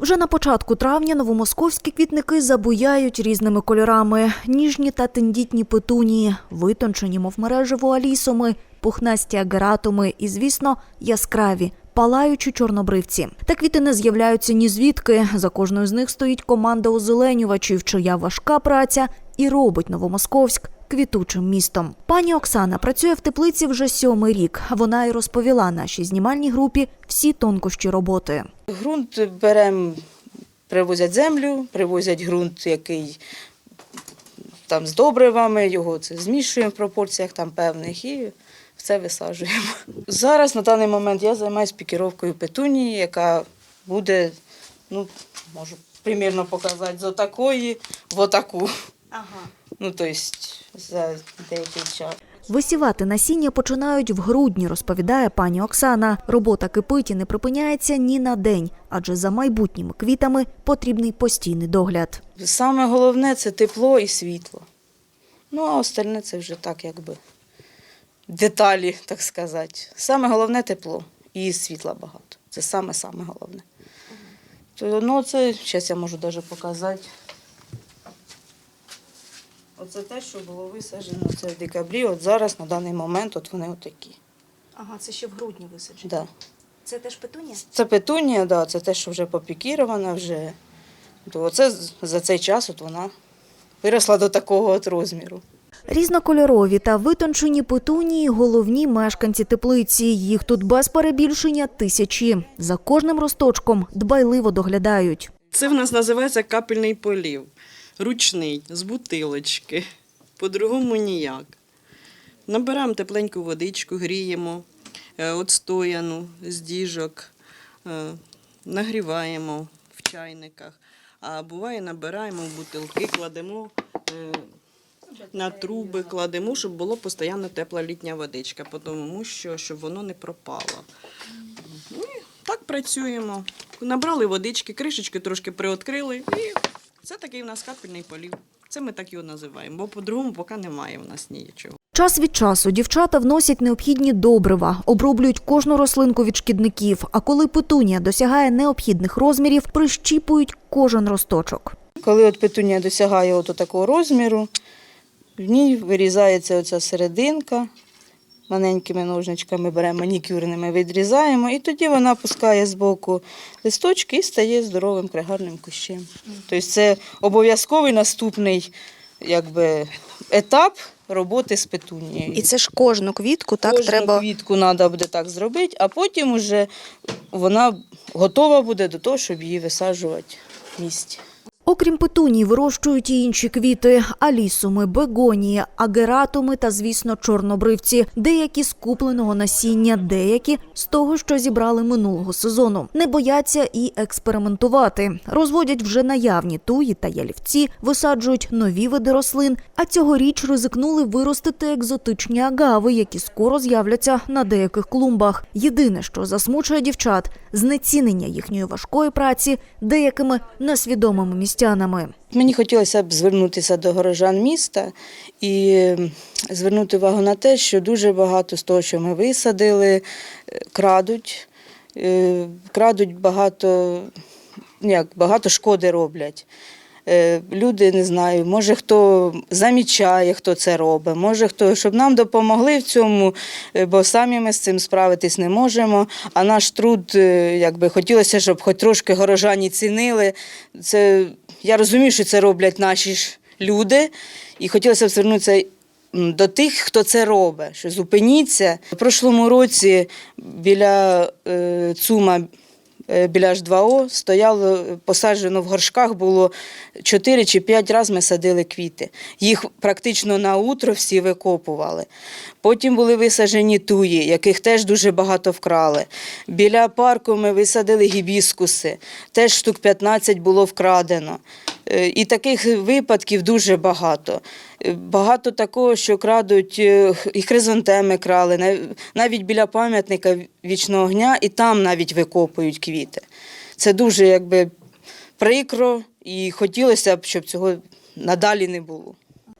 Вже на початку травня новомосковські квітники забуяють різними кольорами: ніжні та тендітні петунії, витончені, мов мережево алісоми, пухнасті агератуми і, звісно, яскраві. Палаючі чорнобривці. Та квіти не з'являються ні звідки. За кожною з них стоїть команда озеленювачів, чия важка праця і робить Новомосковськ квітучим містом. Пані Оксана працює в теплиці вже сьомий рік. Вона й розповіла нашій знімальній групі всі тонкощі роботи. Грунт беремо, привозять землю, привозять ґрунт, який там з добривами, його це змішуємо в пропорціях там певних і все висаджуємо. Зараз на даний момент я займаюся пікіровкою петунії, яка буде, ну, можу примірно показати, з отакої в отаку. Ага. Ну, тобто за деякий час. Висівати насіння починають в грудні, розповідає пані Оксана. Робота кипить і не припиняється ні на день, адже за майбутніми квітами потрібний постійний догляд. Саме головне це тепло і світло. Ну, а остальне це вже так, якби деталі, так сказати. Саме головне тепло і світла багато. Це саме саме головне. То, ну, це зараз я можу навіть показати. Оце те, що було висаджено це в декабрі. От зараз, на даний момент, от вони отакі. Ага, це ще в грудні висаджено. Да. Це теж петунія? Це петунія, да, це те, що вже попікірована, вже. То оце за цей час от вона виросла до такого от розміру. Різнокольорові та витончені петунії – головні мешканці теплиці. Їх тут без перебільшення тисячі. За кожним росточком дбайливо доглядають. Це в нас називається капельний полів. Ручний, з бутилочки. По-другому ніяк. Набираємо тепленьку водичку, гріємо, е, отстояну з діжок, е, нагріваємо в чайниках. А буває, набираємо в бутилки, кладемо е, на труби, кладемо, щоб було постійно тепла літня водичка, тому що щоб воно не пропало. Ну, так працюємо. Набрали водички, кришечки трошки приоткрили, і це такий у нас капельний полів. Це ми так його називаємо, бо по-другому поки немає у нас нічого. Час від часу дівчата вносять необхідні добрива, оброблюють кожну рослинку від шкідників. А коли петунія досягає необхідних розмірів, прищіпують кожен росточок. Коли от петунія досягає от такого розміру, в ній вирізається оця серединка. Маленькими ножничками беремо манікюрними, відрізаємо, і тоді вона пускає з боку листочки і стає здоровим кригарним кущем. Тобто це обов'язковий наступний якби, етап роботи з петунією. І це ж кожну квітку так Кожну треба. квітку треба буде так зробити, а потім вже вона готова буде до того, щоб її висаджувати в місті. Окрім петуній, вирощують і інші квіти – алісуми, бегонії, агератуми та, звісно, чорнобривці. Деякі з купленого насіння, деякі з того, що зібрали минулого сезону. Не бояться і експериментувати. Розводять вже наявні туї та ялівці, висаджують нові види рослин, а цьогоріч ризикнули виростити екзотичні агави, які скоро з'являться на деяких клумбах. Єдине, що засмучує дівчат – знецінення їхньої важкої праці деякими несвідомими містянами. Мені хотілося б звернутися до горожан міста і звернути увагу на те, що дуже багато з того, що ми висадили, е, крадуть, Е, крадуть багато, як, багато шкоди роблять. Е, Люди не знаю, може хто замічає, хто це робить, може хто, щоб нам допомогли в цьому, е, бо самі ми з цим справитись не можемо. А наш труд, е, якби хотілося, щоб хоч трошки горожані цінили. Це я розумію, що це роблять наші ж люди, і хотілося б звернутися. До тих, хто це робить, що зупиніться. У прошлому році біля е, ЦУМа біля H2O стояло е, посаджено в горшках було 4 чи 5 разів ми садили квіти. Їх практично на утро всі викопували. Потім були висаджені туї, яких теж дуже багато вкрали. Біля парку ми висадили гібіскуси, теж штук 15 було вкрадено. Е, І таких випадків дуже багато. Е, Багато такого, що крадуть, е, і хризантеми крали, навіть біля пам'ятника вічного огня, і там навіть викопують квіти. Це дуже якби прикро, і хотілося б, щоб цього надалі не було.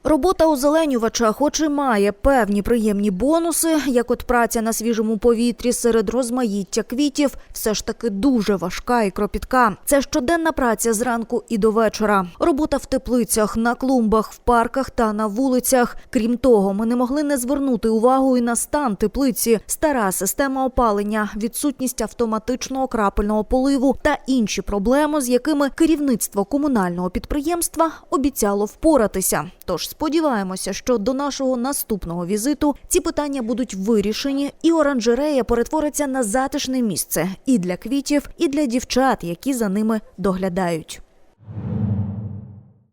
Робота озеленювача, хоч і має певні приємні бонуси, як от праця на свіжому повітрі серед розмаїття квітів, все ж таки дуже важка і кропітка. Це щоденна праця зранку і до вечора. Робота в теплицях, на клумбах, в парках та на вулицях. Крім того, ми не могли не звернути увагу і на стан теплиці, стара система опалення, відсутність автоматичного крапельного поливу та інші проблеми, з якими керівництво комунального підприємства обіцяло впоратися. Тож сподіваємося, що до нашого наступного візиту ці питання будуть вирішені, і оранжерея перетвориться на затишне місце і для квітів, і для дівчат, які за ними доглядають.